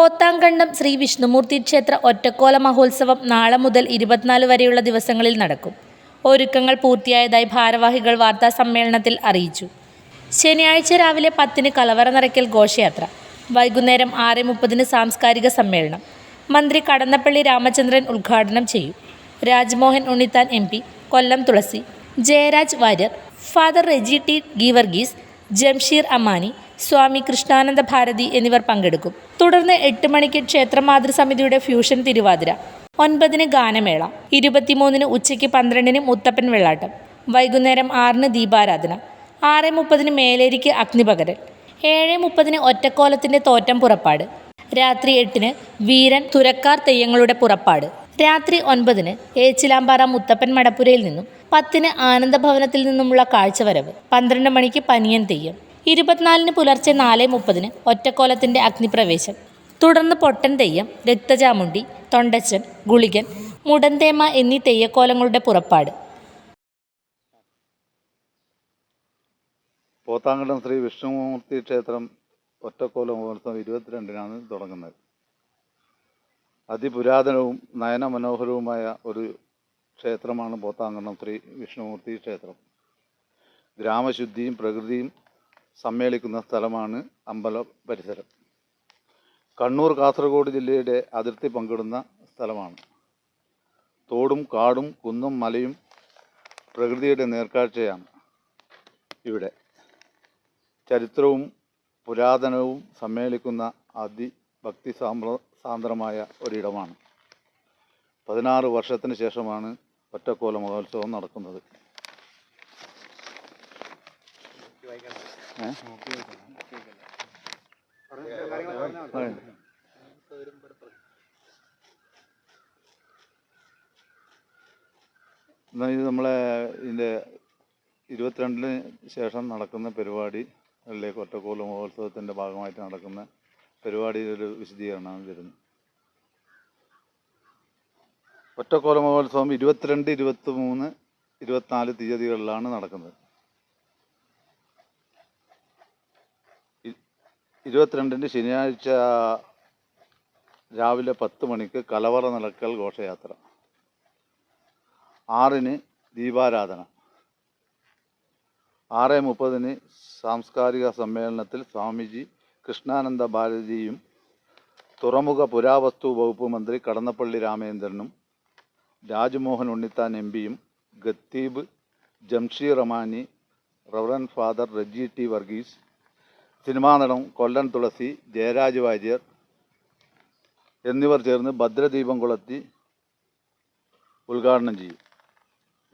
പോത്താങ്കണ്ടം ശ്രീ വിഷ്ണുമൂർത്തി ക്ഷേത്ര ഒറ്റക്കോല മഹോത്സവം നാളെ മുതൽ ഇരുപത്തിനാല് വരെയുള്ള ദിവസങ്ങളിൽ നടക്കും. ഒരുക്കങ്ങൾ പൂർത്തിയായതായി ഭാരവാഹികൾ വാർത്താ സമ്മേളനത്തിൽ അറിയിച്ചു. ശനിയാഴ്ച രാവിലെ പത്തിന് കലവറ നിറയ്ക്കൽ ഘോഷയാത്ര. വൈകുന്നേരം ആറ് മുപ്പതിന് സാംസ്കാരിക സമ്മേളനം. മന്ത്രി കടന്നപ്പള്ളി രാമചന്ദ്രൻ ഉദ്ഘാടനം ചെയ്യും. Rajmohan Unnithan M Kollam Thulasi Jayaraj Warrier father Reji T Geevarghese Jamsheer Amani Swami Krishnananda Bharathi എന്നിവർ പങ്കെടുക്കും. തുടർന്ന് എട്ട് മണിക്ക് ക്ഷേത്ര മാതൃസമിതിയുടെ ഫ്യൂഷൻ തിരുവാതിര ഒൻപതിന് ഗാനമേള ഇരുപത്തിമൂന്നിന് ഉച്ചയ്ക്ക് പന്ത്രണ്ടിന് മുത്തപ്പൻ വെള്ളാട്ടം വൈകുന്നേരം ആറിന് ദീപാരാധന ആറ് മുപ്പതിന് മേലേരിക്ക് അഗ്നിപകരൻ ഏഴ് മുപ്പതിന് ഒറ്റക്കോലത്തിന്റെ തോറ്റം പുറപ്പാട് രാത്രി എട്ടിന് വീരൻ തുരക്കാർ തെയ്യങ്ങളുടെ പുറപ്പാട് രാത്രി ഒൻപതിന് ഏച്ചിലാമ്പാറ മുത്തപ്പൻ മടപ്പുരയിൽ നിന്നും പത്തിന് ആനന്ദഭവനത്തിൽ നിന്നുമുള്ള കാഴ്ചവരവ് പന്ത്രണ്ട് മണിക്ക് പനിയൻ തെയ്യം. ഇരുപത്തിനാലിന് പുലർച്ചെ നാല് മുപ്പതിന് ഒറ്റക്കോലത്തിന്റെ അഗ്നിപ്രവേശം. തുടർന്ന് പൊട്ടൻ തെയ്യം രക്തചാമുണ്ടി തൊണ്ടച്ചൻ ഗുളികൻ മുടന്തേമ എന്നീ തെയ്യക്കോലങ്ങളുടെ പുറപ്പാട്. പോത്താങ്കണ്ടം ശ്രീ വിഷ്ണുമൂർത്തി ക്ഷേത്രം ഒറ്റക്കോല മഹോത്സവം ഇരുപത്തിരണ്ടിനാണ് തുടങ്ങുന്നത്. അതിപുരാതനവും നയനമനോഹരവുമായ ഒരു ക്ഷേത്രമാണ് പോത്താങ്കണ്ടം ശ്രീ വിഷ്ണുമൂർത്തി ക്ഷേത്രം. ഗ്രാമശുദ്ധിയും പ്രകൃതിയും സമ്മേളിക്കുന്ന സ്ഥലമാണ് അമ്പല പരിസരം. കണ്ണൂർ കാസർഗോഡ് ജില്ലയുടെ അതിർത്തി പങ്കിടുന്ന സ്ഥലമാണ്. തോടും കാടും കുന്നും മലയും പ്രകൃതിയുടെ നേർക്കാഴ്ചയാണ് ഇവിടെ. ചരിത്രവും പുരാതനവും സമ്മേളിക്കുന്ന അതിഭക്തി സാമ്പ്ര സാന്ദ്രമായ ഒരിടമാണ്. പതിനാറ് വർഷത്തിന് ശേഷമാണ് ഒറ്റക്കോല മഹോത്സവം നടക്കുന്നത്. ഏ? ആ. എന്നാ ഇത് നമ്മളെ ഇതിന്റെ ഇരുപത്തിരണ്ടിന് ശേഷം നടക്കുന്ന പരിപാടി അല്ലെ ഒറ്റക്കോല മഹോത്സവത്തിന്റെ ഭാഗമായിട്ട് നടക്കുന്ന പരിപാടിയുടെ ഒരു വിശദീകരണമാണ് വരുന്നത് ഒറ്റക്കോല മഹോത്സവം ഇരുപത്തിരണ്ട് ഇരുപത്തി മൂന്ന് ഇരുപത്തിനാല് തീയതികളിലാണ് നടക്കുന്നത് ഇ- ഇരുപത്തിരണ്ടിന് ശനിയാഴ്ച രാവിലെ പത്ത് മണിക്ക് കലവറ നിലക്കൽ ഘോഷയാത്ര. ആറിന് ദീപാരാധന. ആറ് മുപ്പതിന് സാംസ്കാരിക സമ്മേളനത്തിൽ സ്വാമിജി കൃഷ്ണാനന്ദ ഭാരതിയും തുറമുഖ പുരാവസ്തു വകുപ്പ് മന്ത്രി കടന്നപ്പള്ളി രാമേന്ദ്രനും രാജ്മോഹൻ ഉണ്ണിത്താൻ എം പിയും ഗത്തീബ് Jamsheer Ramani reverend father Reji T Varghese cinema നടൻ കൊല്ലൻ തുളസി ജയരാജ് വാര്യർ എന്നിവർ ചേർന്ന് ഭദ്രദീപം കൊളുത്തി ഉദ്ഘാടനം ചെയ്യും.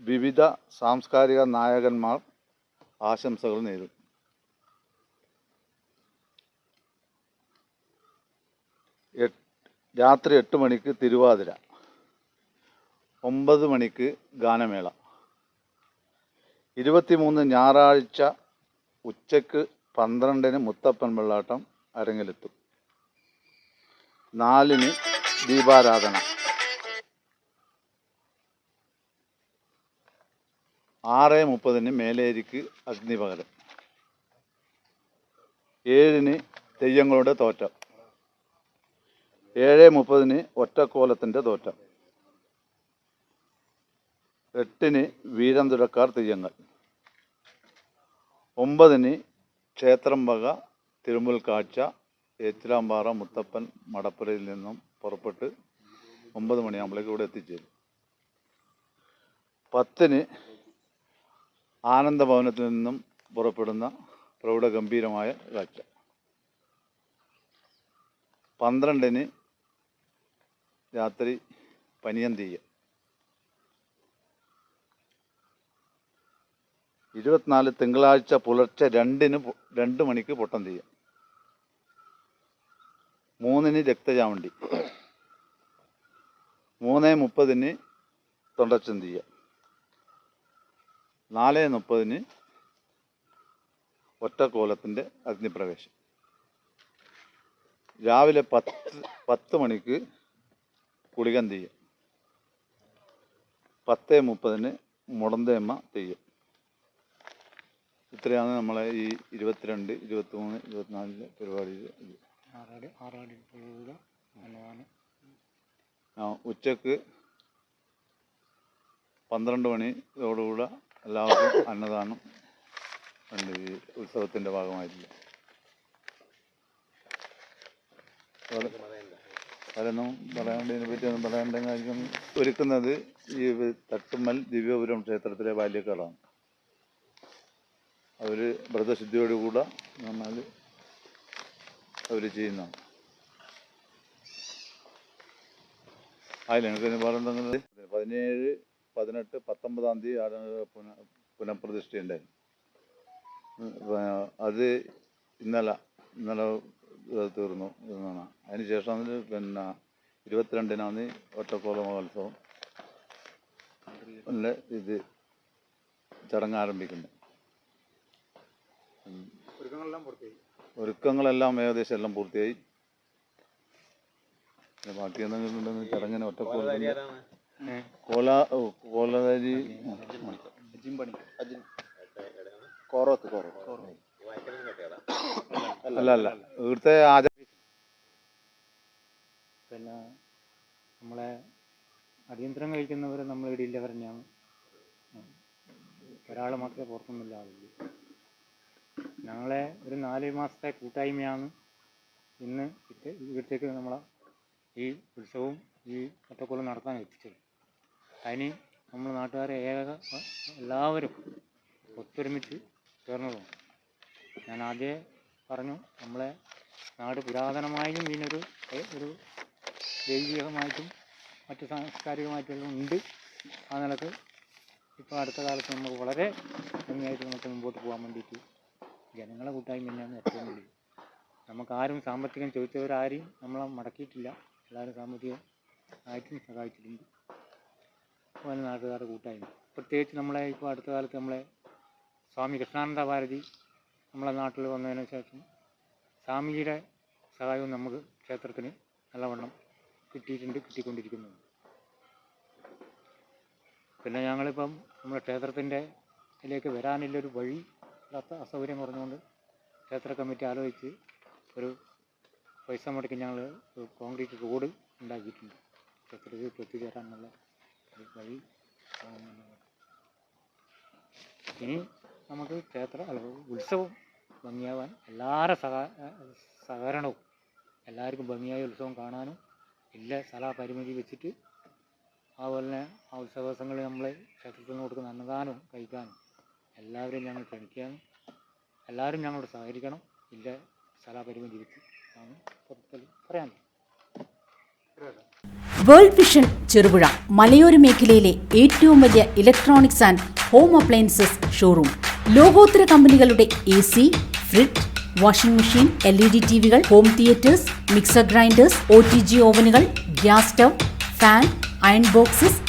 വിവിധ സാംസ്കാരിക നായകന്മാർ ആശംസകൾ നേരും. രാത്രി എട്ട് മണിക്ക് തിരുവാതിര. ഒമ്പത് മണിക്ക് ഗാനമേള. ഇരുപത്തിമൂന്ന് ഞായറാഴ്ച ഉച്ചയ്ക്ക് പന്ത്രണ്ടിന് മുത്തപ്പൻ വെള്ളാട്ടം അരങ്ങിലെത്തും. നാലിന് ദീപാരാധന. ആറ് മുപ്പതിന് മേലേരിക്ക് അഗ്നിപകരം. ഏഴിന് തെയ്യങ്ങളുടെ തോറ്റം. ഏഴ് മുപ്പതിന് ഒറ്റക്കോലത്തിന്റെ തോറ്റം. എട്ടിന് വീരം തുഴക്കാർ തെയ്യങ്ങൾ. ഒമ്പതിന് ക്ഷേത്രം വക തിരുമുൽ കാഴ്ച ഏച്ചിലാമ്പാറ മുത്തപ്പൻ മടപ്പുരയിൽ നിന്നും പുറപ്പെട്ട് ഒമ്പത് മണിയാകുമ്പോഴേക്ക് ഇവിടെ എത്തിച്ചേരും. പത്തിന് ആനന്ദഭവനത്തിൽ നിന്നും പുറപ്പെടുന്ന പ്രൗഢഗംഭീരമായ കാഴ്ച. പന്ത്രണ്ടിന് രാത്രി പനിയന്തീയ. ഇരുപത്തിനാല് തിങ്കളാഴ്ച പുലർച്ചെ രണ്ടിന് രണ്ട് മണിക്ക് പൊട്ടം തീയ മൂന്നിന് രക്തചാവണ്ടി. മൂന്ന് മുപ്പതിന് തൊണ്ടച്ചൻ തീയ. നാല് മുപ്പതിന് ഒറ്റക്കോലത്തിന്റെ അഗ്നിപ്രവേശം. രാവിലെ പത്ത് പത്ത് മണിക്ക് കുളികൻ തെയ്യം പത്ത് മുപ്പതിന് മുടന്തേമ്മ തെയ്യം ഇത്രയാണ് നമ്മളെ ഈ ഇരുപത്തിരണ്ട് ഇരുപത്തിമൂന്ന് ഇരുപത്തിനാലിലെ പരിപാടിയിൽ ആറാടി ആറാടി ആ, ഉച്ചയ്ക്ക് പന്ത്രണ്ട് മണിയോടുകൂടെ എല്ലാവർക്കും അന്നദാനം ഉണ്ട് ഈ ഉത്സവത്തിന്റെ ഭാഗമായിട്ടില്ല അതൊന്നും പറയാണ്ടതിനെ പറ്റി ഒന്നും പറയാണ്ടെങ്കിൽ ഒരുക്കുന്നത് ഈ തട്ടുമ്മൽ ദിവ്യപുരം ക്ഷേത്രത്തിലെ ബാല്യക്കാരാണ് അവർ വ്രതശുദ്ധിയോടുകൂടെ നന്നാൽ അവർ ചെയ്യുന്നതാണ്. അതിൽ എനിക്ക് പറഞ്ഞത് പതിനേഴ് പതിനെട്ട് പത്തൊമ്പതാം തീയതി ആണ് പുന പുനഃപ്രതിഷ്ഠയുണ്ടായി അത് ഇന്നലെ ഇന്നലെ തീർന്നു എന്നാണ്. അതിന് ശേഷം പിന്നെ ഇരുപത്തിരണ്ടിനാണ് ഒറ്റക്കോല മഹോത്സവം. ഇത് ചടങ്ങ് ആരംഭിക്കുന്നത്. ഒരുക്കങ്ങളെല്ലാം പൂർത്തിയായി. ഒരുക്കങ്ങളെല്ലാം ഏകദേശം എല്ലാം പൂർത്തിയായി. പിന്നെ ബാക്കി എന്തെങ്കിലും ഉണ്ടെങ്കിൽ ചടങ്ങിന് ഒറ്റക്കോലത്തിന്റെ കോല കോറത്ത് കോറ അല്ല അല്ല. ഇവിടുത്തെ ആചാര പിന്നെ നമ്മളെ അടിയന്തരം കഴിക്കുന്നവർ നമ്മളിവിടെ ഇല്ലവർ തന്നെയാണ് ഒരാൾ മാത്രമേ പുറത്തുനിന്നില്ല ആളുള്ളൂ. ഞങ്ങളെ ഒരു നാല് മാസത്തെ കൂട്ടായ്മയാണ് ഇന്ന് ഇവിടത്തേക്ക് നമ്മളെ ഈ ഉത്സവവും ഈ ഒറ്റക്കൊല്ലം നടത്താൻ എത്തിച്ചത്. അതിന് നമ്മൾ നാട്ടുകാരെ ഏക എല്ലാവരും ഒത്തൊരുമിച്ച് ചേർന്നതാണ് ഞാൻ ആദ്യം പറഞ്ഞു നമ്മളെ നാട് പുരാതനമായും ഇതിനൊരു ഒരു ദൈവികമായിട്ടും മറ്റ് സാംസ്കാരികമായിട്ടും ഉണ്ട്. ആ നിലയ്ക്ക് ഇപ്പോൾ അടുത്ത കാലത്ത് നമുക്ക് വളരെ ഭംഗിയായിട്ട് നമുക്ക് മുമ്പോട്ട് പോകാൻ വേണ്ടിയിട്ട് ജനങ്ങളെ കൂട്ടായ്മ തന്നെയാണ് ഏറ്റവും വലുത് നമുക്ക് ആരും സാമ്പത്തികം ചോദിച്ചവരാരെയും നമ്മളെ മടക്കിയിട്ടില്ല. എല്ലാവരും സാമ്പത്തികം ആയിട്ടും സഹായിച്ചിട്ടുണ്ട്. അതുപോലെ നാട്ടുകാരുടെ കൂട്ടായ്മ. പ്രത്യേകിച്ച് നമ്മളെ ഇപ്പോൾ അടുത്ത കാലത്ത് നമ്മളെ സ്വാമി കൃഷ്ണാനന്ദ ഭാരതി നമ്മളെ നാട്ടിൽ വന്നതിന് ശേഷം സ്വാമിയുടെ സഹായവും നമുക്ക് ക്ഷേത്രത്തിന് നല്ലവണ്ണം കിട്ടിയിട്ടുണ്ട് കിട്ടിക്കൊണ്ടിരിക്കുന്നുണ്ട് പിന്നെ ഞങ്ങളിപ്പം നമ്മുടെ ക്ഷേത്രത്തിന്റെ ഇതിലേക്ക് വരാനുള്ളൊരു വഴി ഇല്ലാത്ത അസൗകര്യം പറഞ്ഞുകൊണ്ട് ക്ഷേത്ര കമ്മിറ്റി ആലോചിച്ച് ഒരു പൈസ മുടക്കി ഞങ്ങൾ കോൺക്രീറ്റ് റോഡ് ഉണ്ടാക്കിയിട്ടുണ്ട് ക്ഷേത്രത്തിലേക്ക് എത്തിച്ചേരാനുള്ള ഒരു വഴി. ഇനി നമുക്ക് ക്ഷേത്ര ഉത്സവം ഭംഗിയാവാൻ എല്ലാവരുടെ സഹ സഹകരണവും എല്ലാവർക്കും ഭംഗിയായ ഉത്സവം കാണാനും എല്ലാ സ്ഥല പരിമിതി വെച്ചിട്ട് അതുപോലെ തന്നെ ആ ഉത്സവ ദിവസങ്ങളിൽ നമ്മൾ ക്ഷേത്രത്തിൽ നിന്ന് കൊടുക്കുന്ന അന്നദാനവും കഴിക്കാനും എല്ലാവരെയും ഞങ്ങൾ ക്ഷണിക്കുകയാണ്. എല്ലാവരും ഞങ്ങളോട് സഹകരിക്കണം. ഇല്ല സ്ഥലപരിമിതി ആണ് പറയാൻ വേൾഡ് വിഷൻ ചെറുപുഴ മലയോര മേഖലയിലെ ഏറ്റവും വലിയ electronics and home appliances showroom. ലോകോത്തര കമ്പനികളുടെ A C fridge washing machine L E D T വികൾ home theatres mixer grinders O T G ഓവനുകൾ gas stove fan iron boxes